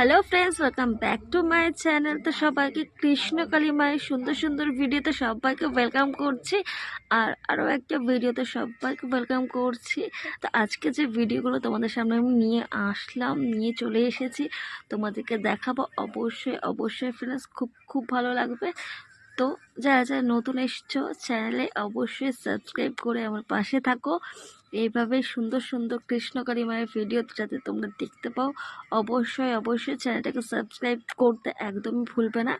Hello friends welcome back to my channel তো সবাইকে কৃষ্ণকালী মায়ের সুন্দর সুন্দর ভিডিওতে সবাইকে ওয়েলকাম করছি। আর আরও একটা ভিডিওতে সবাইকে ওয়েলকাম করছি। তো আজকে যে ভিডিওগুলো তোমাদের সামনে আমি নিয়ে আসলাম, নিয়ে চলে এসেছি, তোমাদেরকে দেখাবো। অবশ্যই অবশ্যই ফ্রেন্ডস খুব খুব ভালো লাগবে। তো যারা যারা নতুন এসছো চ্যানেলে অবশ্যই সাবস্ক্রাইব করে আমার পাশে থাকো। এইভাবে সুন্দর সুন্দর কৃষ্ণকালী মায়ের ভিডিও যাতে তোমরা দেখতে পাও, অবশ্যই অবশ্যই চ্যানেলটাকে সাবস্ক্রাইব করতে একদমই ভুলবে না।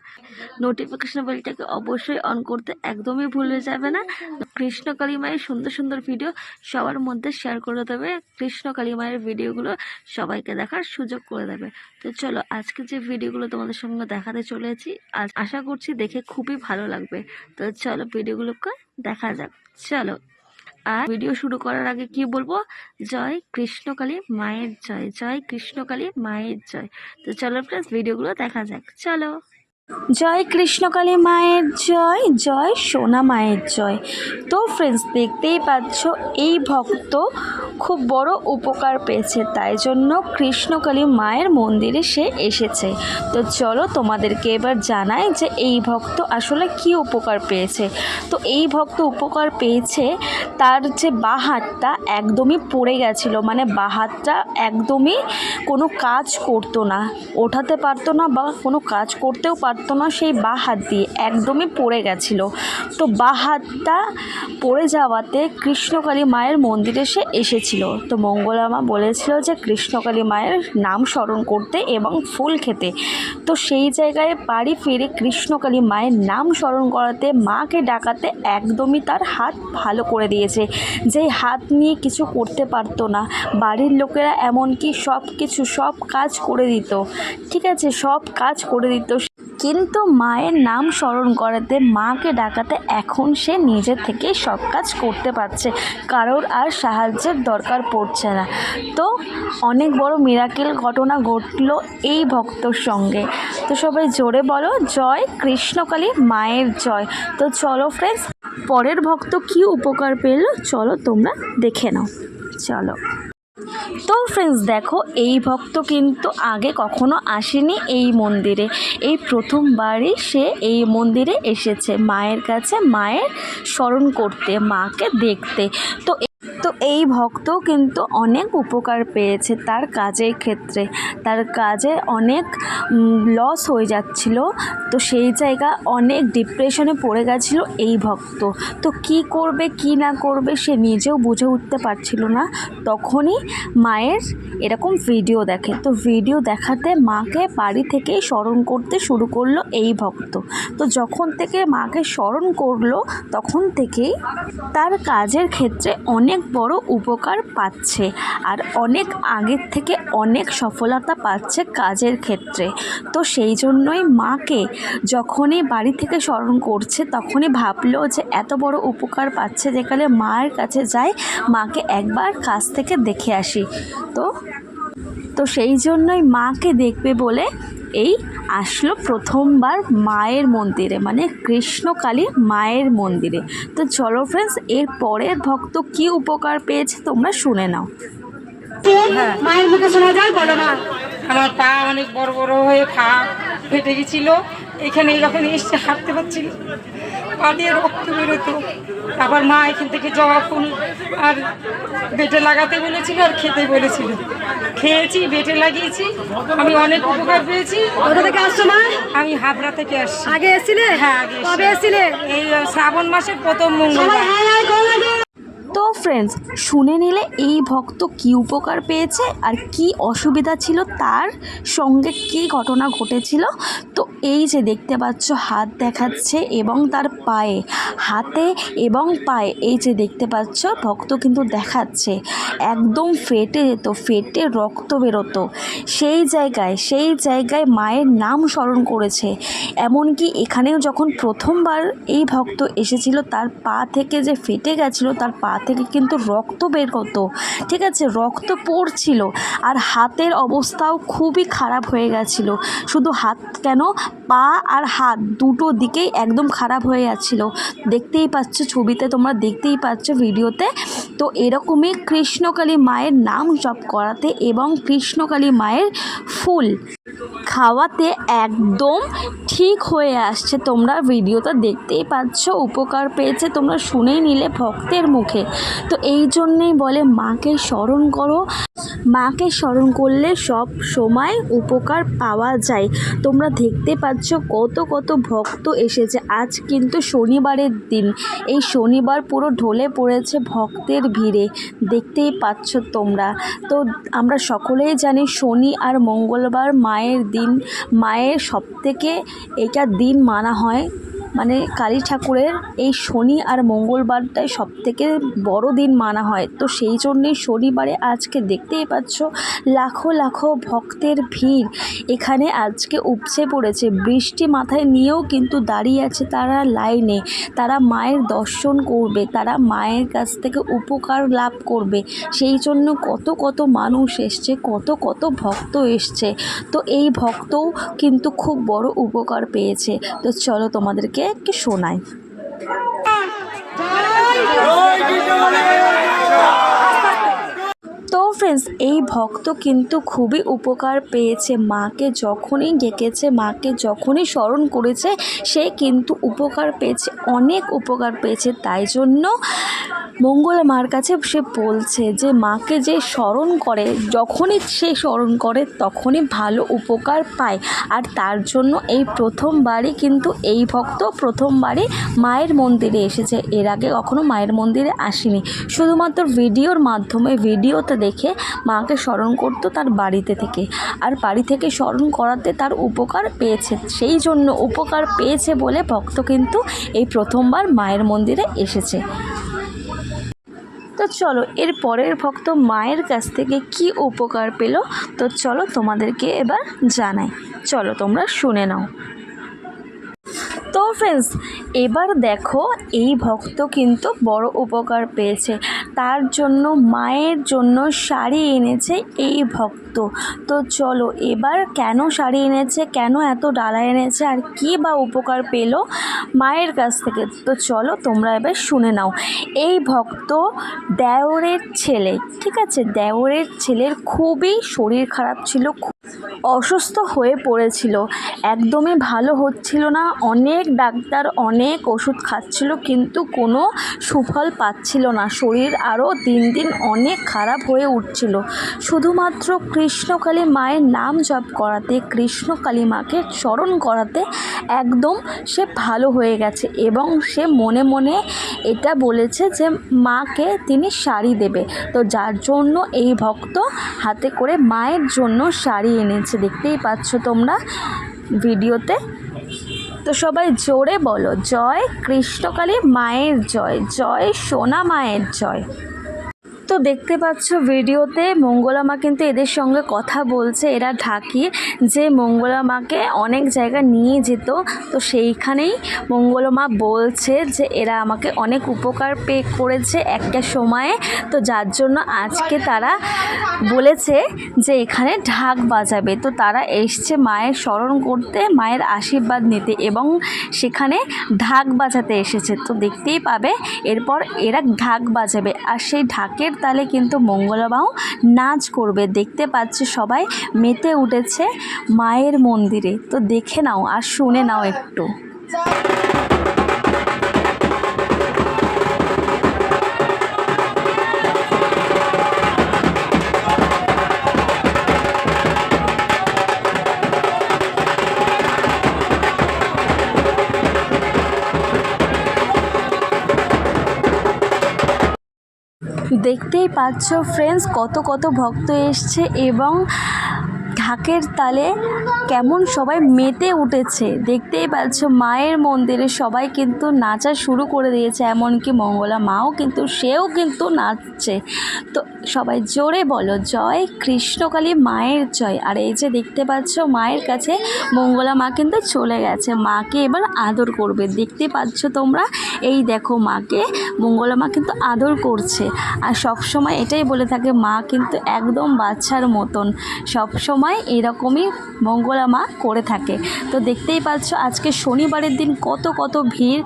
নোটিফিকেশন বেলটাকে অবশ্যই অন করতে একদমই ভুলে যাবে না। কৃষ্ণকালী মায়ের সুন্দর সুন্দর ভিডিও সবার মধ্যে শেয়ার করে দেবে। কৃষ্ণকালী মায়ের ভিডিওগুলো সবাইকে দেখার সুযোগ করে দেবে। তো চলো, আজকে যে ভিডিওগুলো তোমাদের সঙ্গে দেখাতে চলেছি আশা করছি দেখে খুবই ভালো লাগবে। তো চলো ভিডিওগুলোকে দেখা যাক। চলো। আর ভিডিও শুরু করার আগে কি বলব? জয় কৃষ্ণকালী মায়ের জয় জয় কৃষ্ণকালী মায়ের জয়। তো চলো প্লাস ভিডিওগুলো দেখা যাক। চলো। জয় কৃষ্ণকালী মায়ের জয় জয় সোনা মায়ের জয়। তো ফ্রেন্ডস দেখতেই পাচ্ছ, এই ভক্ত খুব বড় উপকার পেয়েছে, তাই জন্য কৃষ্ণকালী মায়ের মন্দিরে সে এসেছে। তো চলো তোমাদেরকে এবার জানাই যে এই ভক্ত আসলে কি উপকার পেয়েছে। তো এই ভক্ত উপকার পেয়েছে তার যে বা হাতটা একদমই পড়ে গেছিল মানে বা হাতটা একদমই কোনো কাজ করতো না, ওঠাতে পারতো না বা কোনো কাজ করতেও পারতো না, সেই বা হাত দিয়ে একদমই পড়ে গেছিল। তো বা হাতটা পড়ে যাওয়াতে কৃষ্ণকালী মায়ের মন্দিরে সে এসেছিল তো মঙ্গলামা বলেছিল যে, কৃষ্ণকালী মায়ের নাম স্মরণ করতে এবং ফুল খেতে। তো সেই জায়গায় বাড়ি ফিরে কৃষ্ণকালী মায়ের নাম স্মরণ করাতে মাকে ডাকাতে একদমই তার হাত ভালো করে দিয়েছে। যে হাত নিয়ে কিছু করতে পারতো না। বাড়ির লোকেরা এমনকি সব কিছু সব কাজ করে দিত। ঠিক আছে, সব কাজ করে দিত। কিন্তু মায়ের নাম স্মরণ করাতে মাকে ডাকাতে এখন সে নিজে থেকে সব কাজ করতে পারছে। কারোর আর সাহায্যের দরকার পড়ছে না। তো অনেক বড় মিরাকেল ঘটনা ঘটলো এই ভক্তর সঙ্গে। তো সবাই জোরে বলো, জয় কৃষ্ণকালী মায়ের জয়। তো চলো ফ্রেন্ডস পরের ভক্ত কি উপকার পেল? চলো তোমরা দেখে নাও। চলো। তো ফ্রেন্ডস দেখো, এই ভক্ত কিন্তু আগে কখনো আসেনি এই মন্দিরে। এই প্রথমবারই সে এই মন্দিরে এসেছে, মায়ের কাছে মায়ের স্মরণ করতে, মাকে দেখতে। তো তো এই ভক্ত কিন্তু অনেক উপকার পেয়েছে তার কাজের ক্ষেত্রে। তার কাজে অনেক লস হয়ে যাচ্ছিল। তো সেই জায়গা অনেক ডিপ্রেশনে পড়ে গেছিল এই ভক্ত। তো কি করবে, কি না করবে সে নিজেও বুঝে উঠতে পারছিল না। তখনই মায়ের এরকম ভিডিও দেখে। তো ভিডিও দেখাতে মাকে বাড়ি থেকেই স্মরণ করতে শুরু করল এই ভক্ত। তো যখন থেকে মাকে স্মরণ করল, তখন থেকেই তার কাজের ক্ষেত্রে অনেক বড় উপকার পাচ্ছে আর অনেক আগের থেকে অনেক সফলতা পাচ্ছে কাজের ক্ষেত্রে। তো সেই জন্যই মাকে যখনই বাড়ি থেকে স্মরণ করছে, তখনই ভাবলো যে এত বড় উপকার পাচ্ছে যেখানে মায়ের কাছে যায় মাকে একবার কাছ থেকে দেখে আসি। তো তো সেই জন্যই মাকে দেখবে বলে এই আসলো প্রথমবার মায়ের মন্দিরে মানে কৃষ্ণকালী মায়ের মন্দিরে। তো চলো ফ্রেন্ডস এর পরের ভক্ত কি উপকার পেয়েছে তোমরা শুনে নাও। হ্যাঁ। মায়ের মুখে শোনা যায় বলো না। আমার পা অনেক বড় বড় হয়ে খা ফেটে গেছিল এখানে যখন এসে হাঁটতে পারছিল পা দিয়ে রক্ত বেরোতো। আবার মা এখান থেকে জবা ফুল আর বেটে লাগাতে বলেছিল আর খেতে বলেছিল। খেয়েছি বেটে লাগিয়েছি। আমি অনেক উপকার পেয়েছি। কোথা থেকে আসছো না আমি হাবড়া থেকে আসছি। আগে এসেছিলে? হ্যাঁ আগে এসছিলে কবে এসেছিলে? এই শ্রাবণ মাসের প্রথম মঙ্গলবার। তো ফ্রেন্ডস শুনে নিলে এই ভক্ত কি উপকার পেয়েছে আর কি অসুবিধা ছিল তার সঙ্গে কি ঘটনা ঘটেছিল? তো এই যে দেখতে পাচ্ছ, হাত দেখাচ্ছে এবং তার পায়ে, হাতে এবং পায়ে, এই যে দেখতে পাচ্ছ, ভক্ত কিন্তু দেখাচ্ছে। একদম ফেটে যেত, ফেটে রক্ত বেরোতো। সেই জায়গায় সেই জায়গায় মায়ের নাম স্মরণ করেছে। এমনকি এখানেও যখন প্রথমবার এই ভক্ত এসেছিল, তার পা থেকে যে ফেটে গেছিল, তার পা থেকে কিন্তু রক্ত বের হতো, ঠিক আছে? রক্ত পড়ছিল আর হাতের অবস্থাও খুবই খারাপ হয়ে গেছিল। শুধু হাত কেন? পা আর হাত দুটো দিকেই একদম খারাপ হয়ে যাচ্ছিল। দেখতেই পাচ্ছ ছবিতে, তোমরা দেখতেই পাচ্ছ ভিডিওতে তো এরকমই কৃষ্ণকালী মায়ের নাম জপ করাতে এবং কৃষ্ণকালী মায়ের ফুল খাওয়াতে একদম ঠিক হয়ে আসছে। তোমরা ভিডিওটা দেখতেই পাচ্ছ, উপকার পেয়েছে। তোমরা শুনেই নিলে ভক্তের মুখে। তো এই জন্যেই বলে মাকে স্মরণ করো। মাকে স্মরণ করলে সব সময় উপকার পাওয়া যায়। তোমরা দেখতে পাচ্ছ কত কত ভক্ত এসেছে। আজ কিন্তু শনিবারের দিন। এই শনিবার পুরো ঢলে পড়েছে ভক্তের ভিড়ে, দেখতেই পাচ্ছ তোমরা। তো আমরা সকলেই জানি শনি আর মঙ্গলবার মায়ের দিন, মায়ের সবথেকে এটা দিন মানা হয়। মানে কালী ঠাকুরের এই শনি আর মঙ্গলবারটাই সব থেকে বড় দিন মানা হয়। তো সেই জন্যেই শনিবারে আজকে দেখতেই পাচ্ছ লাখো লাখো ভক্তের ভিড়। এখানে আজকে উপচে পড়েছে। বৃষ্টি মাথায় নিয়েও কিন্তু দাঁড়িয়ে আছে তারা লাইনে। তারা মায়ের দর্শন করবে, তারা মায়ের কাছ থেকে উপকার লাভ করবে। সেই জন্য কত কত মানুষ এসছে, কত কত ভক্ত এসছে। তো এই ভক্তও কিন্তু খুব বড় উপকার পেয়েছে। তো চলো তোমাদেরকে একটু শোনাই তো ফ্রেন্ডস এই ভক্ত কিন্তু খুবই উপকার পেয়েছে। মাকে যখনই ডেকেছে, মাকে যখনই স্মরণ করেছে, সে কিন্তু উপকার পেয়েছে, অনেক উপকার পেয়েছে। তাই জন্য মঙ্গলা মার কাছে সে বলছে যে, মাকে যে স্মরণ করে, যখনই সে স্মরণ করে, তখনই ভালো উপকার পায়। আর তার জন্য এই প্রথমবারই কিন্তু এই ভক্ত প্রথমবারই মায়ের মন্দিরে এসেছে। এর আগে কখনো মায়ের মন্দিরে আসেনি। শুধুমাত্র ভিডিওর মাধ্যমে, ভিডিওতে দেখে মাকে স্মরণ করতো তার বাড়িতে থেকে। আর বাড়ি থেকে স্মরণ করাতে তার উপকার পেয়েছে। সেই জন্য উপকার পেয়েছে বলে ভক্ত কিন্তু এই প্রথমবার মায়ের মন্দিরে এসেছে। তো চলো, এর পরের ভক্ত মায়ের কাছ থেকে কি উপকার পেল, তো চলো তোমাদেরকে এবার জানাই। চলো তোমরা শুনে নাও। তো ফ্রেন্ডস এবার দেখো, এই ভক্ত কিন্তু বড় উপকার পেয়েছে। তার জন্য, মায়ের জন্য শাড়ি এনেছে এই ভক্ত। তো চলো, এবার কেন শাড়ি এনেছে, কেন এত ডালা এনেছে, আর কী বা উপকার পেল মায়ের কাছ থেকে? তো চলো, তোমরা এবার শুনে নাও। এই ভক্ত দেওরের ছেলে, ঠিক আছে? দেওরের ছেলের খুবই শরীর খারাপ ছিল অসুস্থ হয়ে পড়েছিল। একদমই ভালো হচ্ছিল না, অনেক ডাক্তার অনেক ওষুধ খাচ্ছিল, কিন্তু কোনো সুফল পাচ্ছিল না। শরীর আরও দিন দিন অনেক খারাপ হয়ে উঠছিল। শুধুমাত্র কৃষ্ণকালী মায়ের নাম জপ করাতে, কৃষ্ণকালী মাকে স্মরণ করাতে একদম সে ভালো হয়ে গেছে এবং সে মনে মনে এটা বলেছে যে মাকে তিনি শাড়ি দেবে। তো যার জন্য এই ভক্ত হাতে করে মায়ের জন্য শাড়ি এনেছে। দেখতেই পাচ্ছ তোমরা ভিডিওতে। তো সবাই জোরে বলো, জয় কৃষ্ণকালী মায়ের জয় জয় সোনা মায়ের জয়। তো দেখতে পাচ্ছ ভিডিওতে, মঙ্গলা মা কিন্তু এদের সঙ্গে কথা বলছে, এরা ঢাকি, যে মঙ্গলা মাকে অনেক জায়গা নিয়ে যেত, তো সেইখানেই মঙ্গলা মা বলছে যে এরা আমাকে অনেক উপকার পে করেছে একটা সময়ে, তো যার জন্য আজকে তারা বলেছে যে এখানে ঢাক বাজাবে। তো তারা এসছে মায়ের স্মরণ করতে, মায়ের আশীর্বাদ নিতে এবং সেখানে ঢাক বাজাতে এসেছে। তো দেখতেই পাবে, এরপর এরা ঢাক বাজাবে। আর সেই ঢাকের তালে কিন্তু মঙ্গলাবাও নাচ করবে। দেখতে পাচ্ছে সবাই মেতে উঠেছে মায়ের মন্দিরে। তো দেখে নাও আর শুনে নাও একটু। দেখতেই পাচ্ছ ফ্রেন্ডস কত কত ভক্ত এসছে এবং ঢাকের তালে কেমন সবাই মেতে উঠেছে। দেখতেই পাচ্ছ, মায়ের মন্দিরে সবাই কিন্তু নাচা শুরু করে দিয়েছে, এমনকি মঙ্গলা মাও কিন্তু, সেও কিন্তু নাচছে। তো সবাই জোরে বলো, জয় কৃষ্ণকালী মায়ের জয়। আর এই যে দেখতে পাচ্ছ, মায়ের কাছে মঙ্গলা মা কিন্তু চলে গেছে, মাকে এবার আদর করবে। দেখতে পাচ্ছ তোমরা, এই দেখো মাকে, মঙ্গলা মা কিন্তু আদর করছে। আর সব সময় এটাই বলে থাকে, মা কিন্তু একদম বাচ্চার মতন। সব সময় এরকমই মঙ্গলা মা করে থাকে। তো দেখতেই পাচ্ছ আজকে শনিবারের দিন কত কত ভিড়।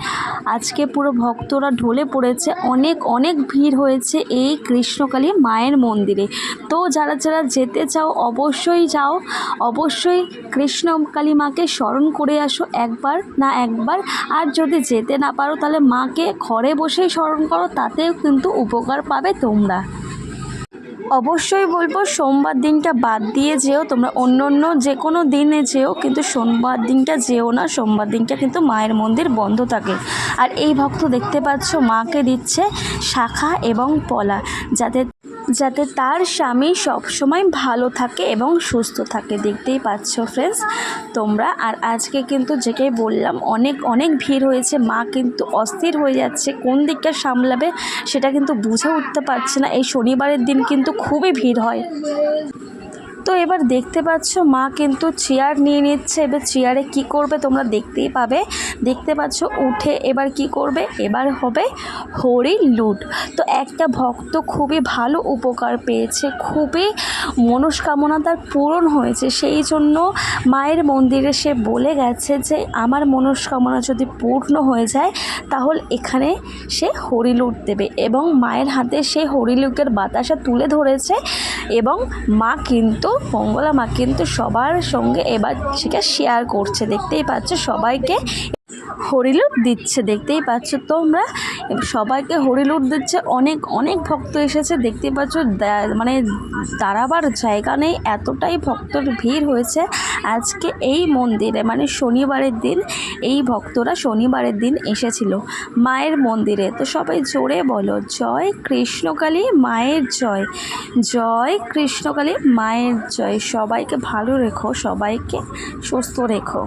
আজকে পুরো ভক্তরা ঢলে পড়েছে। অনেক অনেক ভিড় হয়েছে এই কৃষ্ণকালী মায়ের মন্দিরে। তো যারা যারা যেতে চাও অবশ্যই যাও। অবশ্যই কৃষ্ণকালী মাকে স্মরণ করে আসো একবার না একবার। আর যদি যেতে না পারো তাহলে মাকে ঘরে বসেই স্মরণ করো, তাতেও কিন্তু উপকার পাবে তোমরা। অবশ্যই বলব, সোমবার দিনটা বাদ দিয়ে যেও, তোমরা অন্য অন্য যে কোনো দিনে যেও, কিন্তু সোমবার দিনটা যেও না, সোমবার দিনটা কিন্তু মায়ের মন্দির বন্ধ থাকে। আর এই ভক্ত দেখতে পাচ্ছ, মাকে দিচ্ছে শাখা এবং পলা, যাতে যাতে তার স্বামী সবসময় ভালো থাকে এবং সুস্থ থাকে। দেখতেই পাচ্ছ ফ্রেন্ডস তোমরা। আর আজকে কিন্তু যেটাই বললাম, অনেক অনেক ভিড় হয়েছে। মা কিন্তু অস্থির হয়ে যাচ্ছে। কোন দিকটা সামলাবে সেটা কিন্তু বুঝে উঠতে পারছে না। এই শনিবারের দিন কিন্তু খুবই ভিড় হয়। তো এবার দেখতে পাচ্ছ, মা কিন্তু চেয়ার নিয়ে নিচ্ছে। এবার চেয়ারে কি করবে তোমরা দেখতেই পাবে। দেখতে পাচ্ছ, উঠে এবার কি করবে? এবার হবে হরি লুট। তো একটা ভক্ত খুবই ভালো উপকার পেয়েছে, খুবই মনস্কামনা তার পূরণ হয়েছে। সেই জন্য মায়ের মন্দিরে সে বলে গেছে যে, আমার মনস্কামনা যদি পূর্ণ হয়ে যায়, তাহলে এখানে সে হরিলুট দেবে। এবং মায়ের হাতে সে হরিলুকের বাতাসা তুলে ধরেছে এবং মা কিন্তু মঙ্গলা মা কিন্তু সবার সঙ্গে এবার সেটা শেয়ার করছে। দেখতেই পাচ্ছ সবাইকে হরিলুট দিচ্ছে, দেখতেই পাচ্ছ তোমরা। সবাইকে হরিলুট দিচ্ছে, অনেক অনেক ভক্ত এসেছে, দেখতেই পাচ্ছ মানে দাঁড়াবার জায়গা নেই, এতটাই ভক্তর ভিড় হয়েছে। আজকে এই মন্দিরে মানে শনিবারের দিন, এই ভক্তরা শনিবারের দিন এসেছিল, মায়ের মন্দিরে। তো সবাই জোরে বলো, জয় কৃষ্ণকালী মায়ের জয় জয় কৃষ্ণকালী মায়ের জয়। সবাইকে ভালো রেখো, সবাইকে সুস্থ রেখো।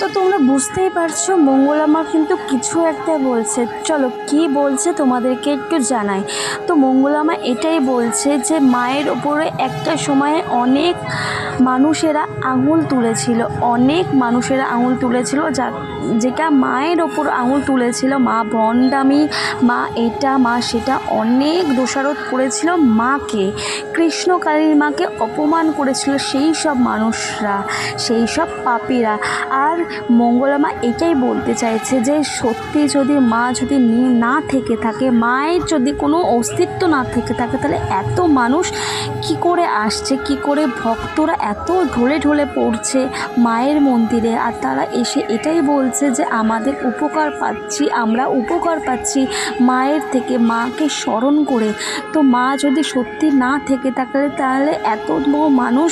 তো তোমরা বুঝতেই পারছ মঙ্গলামা কিন্তু কিছু একটা বলছে। চলো, কি বলছে তোমাদেরকে একটু জানাই। তো মঙ্গলামা এটাই বলছে যে, মায়ের ওপরে একটা সময়ে অনেক মানুষেরা আঙুল তুলেছিল। অনেক মানুষেরা আঙুল তুলেছিল, যা যেটা মায়ের ওপর আঙুল তুলেছিল, মা ভণ্ডামি মা এটা, মা সেটা, অনেক দোষারোপ করেছিল মাকে। কৃষ্ণকালীর মাকে অপমান করেছিল সেই সব মানুষরা, সেই সব পাপীরা। আর মঙ্গলামা এটাই বলতে চাইছে যে সত্যি যদি মা যদি না থেকে থাকে, মায়ের যদি কোনো অস্তিত্ব না থেকে থাকে, তাহলে এত মানুষ কি করে আসছে, কি করে ভক্তরা এত ঢলে ঢলে পড়ছে মায়ের মন্দিরে? আর তারা এসে এটাই বলছে যে আমাদের উপকার পাচ্ছি, আমরা উপকার পাচ্ছি মায়ের থেকে, মাকে স্মরণ করে। তো মা যদি সত্যি না থেকে থাকে, তাহলে এত মানুষ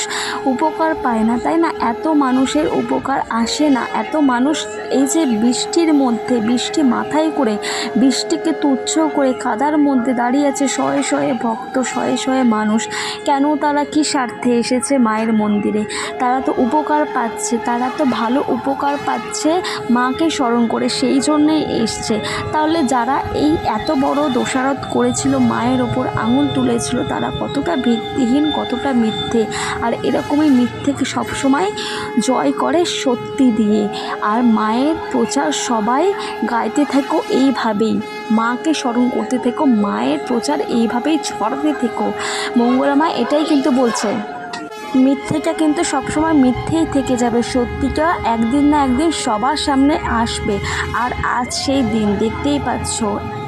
উপকার পায় না, তাই না? এত মানুষের উপকার আসে না। এত মানুষ এই যে বৃষ্টির মধ্যে, বৃষ্টি মাথায় করে, বৃষ্টিকে তুচ্ছ করে কাদার মধ্যে দাঁড়িয়ে আছে শয়ে শয়ে ভক্ত, শয়ে শয়ে মানুষ। কেন তারা কি স্বার্থে এসেছে মায়ের মন্দিরে? তারা তো উপকার পাচ্ছে, তারা তো ভালো উপকার পাচ্ছে মাকে স্মরণ করে, সেই জন্যই এসছে। তাহলে যারা এই এত বড় দোষারোপ করেছিল, মায়ের ওপর আঙুল তুলেছিল, তারা কতটা ভিত্তিহীন, কতটা মিথ্যে? আর এরকমই মিথ্যেকে সবসময় জয় করে সত্যি দিয়ে। আর মায়ের প্রচার সবাই গাইতে থেকো এইভাবেই। মাকে স্মরণ করতে থেকো, মায়ের প্রচার এইভাবেই ছড়াতে থেকো। মঙ্গলা মা এটাই কিন্তু বলছে। মিথ্যেটা কিন্তু সবসময় মিথ্যেই থেকে যাবে। সত্যিটা একদিন না একদিন সবার সামনে আসবে। আর আজ সেই দিন, দেখতেই পাচ্ছ।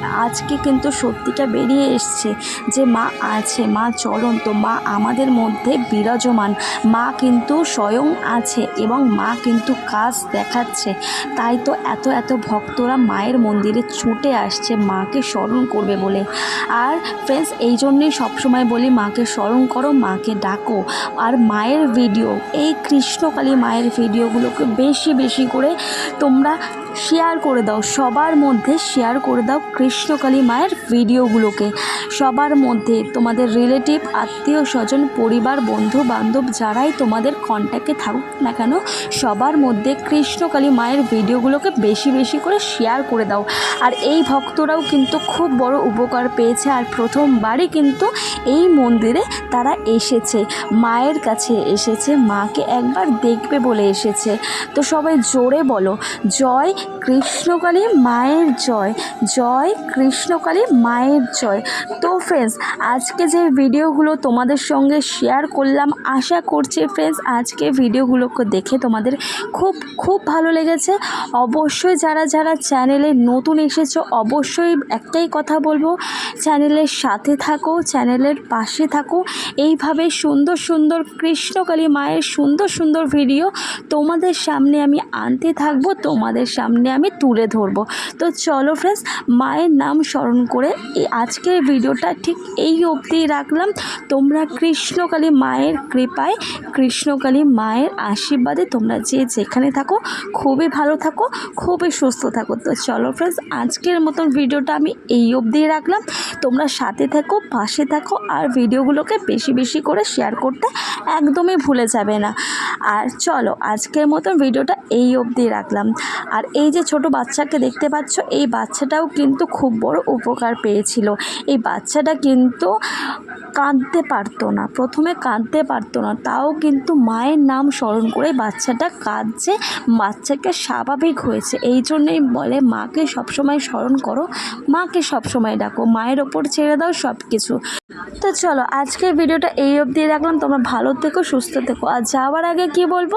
আজকে কিন্তু সত্যিটা বেরিয়ে এসছে যে মা আছে, মা চলন্ত, মা আমাদের মধ্যে বিরাজমান, মা কিন্তু স্বয়ং আছে এবং মা কিন্তু কাজ দেখাচ্ছে। তাই তো এত এত ভক্তরা মায়ের মন্দিরে ছুটে আসছে, মাকে স্মরণ করবে বলে। আর ফ্রেন্ডস এই জন্যই সবসময় বলি, মাকে স্মরণ করো, মাকে ডাকো। আর মায়ের ভিডিও এই কৃষ্ণকালী মায়ের ভিডিওগুলোকে বেশি বেশি করে তোমরা শেয়ার করে দাও, সবার মধ্যে শেয়ার করে দাও কৃষ্ণকালী মায়ের ভিডিওগুলোকে সবার মধ্যে তোমাদের রিলেটিভ আত্মীয় স্বজন, পরিবার বন্ধু বান্ধব যারাই তোমাদের কন্ট্যাক্টে থাকুক না কেন, সবার মধ্যে কৃষ্ণকালী মায়ের ভিডিওগুলোকে বেশি বেশি করে শেয়ার করে দাও। আর এই ভক্তরাও কিন্তু খুব বড় উপকার পেয়েছে আর প্রথমবারই কিন্তু এই মন্দিরে তারা এসেছে। মায়ের কাছে এসেছে, মাকে একবার দেখবে বলে এসেছে। তো সবাই জোরে বলো, জয় কৃষ্ণকালী মায়ের জয়। জয় কৃষ্ণকালী মায়ের জয়। তো ফ্রেন্ডস আজকে যে ভিডিওগুলো তোমাদের সঙ্গে শেয়ার করলাম, আশা করছি ফ্রেন্ডস আজকে ভিডিওগুলোকে দেখে তোমাদের খুব খুব ভালো লেগেছে। অবশ্যই যারা যারা চ্যানেলে নতুন এসেছ, অবশ্যই একটাই কথা বলব চ্যানেলের সাথে থাকো চ্যানেলের পাশে থাকো। এইভাবে সুন্দর সুন্দর কৃষ্ণকালী মায়ের সুন্দর সুন্দর ভিডিও তোমাদের সামনে আমি আনতে থাকব, তোমাদের সামনে আমি তুলে ধরবো। তো চলো ফ্রেন্ডস মায়ের নাম স্মরণ করে এই আজকের ভিডিওটা ঠিক এই অবধি রাখলাম। তোমরা কৃষ্ণকালী মায়ের কৃপায়, কৃষ্ণকালী মায়ের আশীর্বাদে তোমরা যে যেখানে থাকো, খুবই ভালো থাকো, খুবই সুস্থ থাকো। তো চলো ফ্রেন্ডস আজকের মতন ভিডিওটা আমি এই অবধি রাখলাম। তোমরা সাথে থাকো, পাশে থাকো আর ভিডিওগুলোকে বেশি বেশি করে শেয়ার করতে একদমই ভুলে যাবে না। আর চলো আজকের মতন ভিডিওটা এই অবধি রাখলাম। আর এই যে ছোট বাচ্চাকে দেখতে পাচ্ছ, এই বাচ্চাটাও কিন্তু খুব বড় উপকার পেয়েছিল। এই বাচ্চাটা কিন্তু কাঁদতে পারতো না, প্রথমে কাঁদতে পারতো না, তাও কিন্তু মায়ের নাম স্মরণ করে বাচ্চাটা কাঁদছে, বাচ্চাকে স্বাভাবিক হয়েছে। এই জন্যই বলে, মাকে সবসময় স্মরণ করো, মাকে সবসময় ডাকো, মায়ের ওপর ছেড়ে দাও সব কিছু তো চলো, আজকের ভিডিওটা এই অবধি রাখলাম। তোমরা ভালো থেকো, সুস্থ থেকো। আর যাওয়ার আগে কি বলব?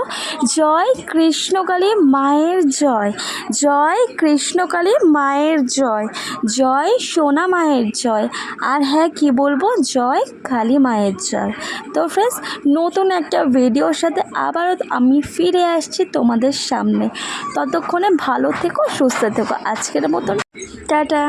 জয় কৃষ্ণকালী মায়ের জয়। জয় কৃষ্ণকালী মায়ের জয়। জয় সোনা মায়ের জয়। আর হ্যাঁ কি বলব? জয় কালী মায়ের জয়। তো ফ্রেন্ডস নতুন একটা ভিডিওর সাথে আবারও আমি ফিরে আসছি তোমাদের সামনে। ততক্ষণে ভালো থেকো, সুস্থ থেকো। আজকের মতন, টাটা।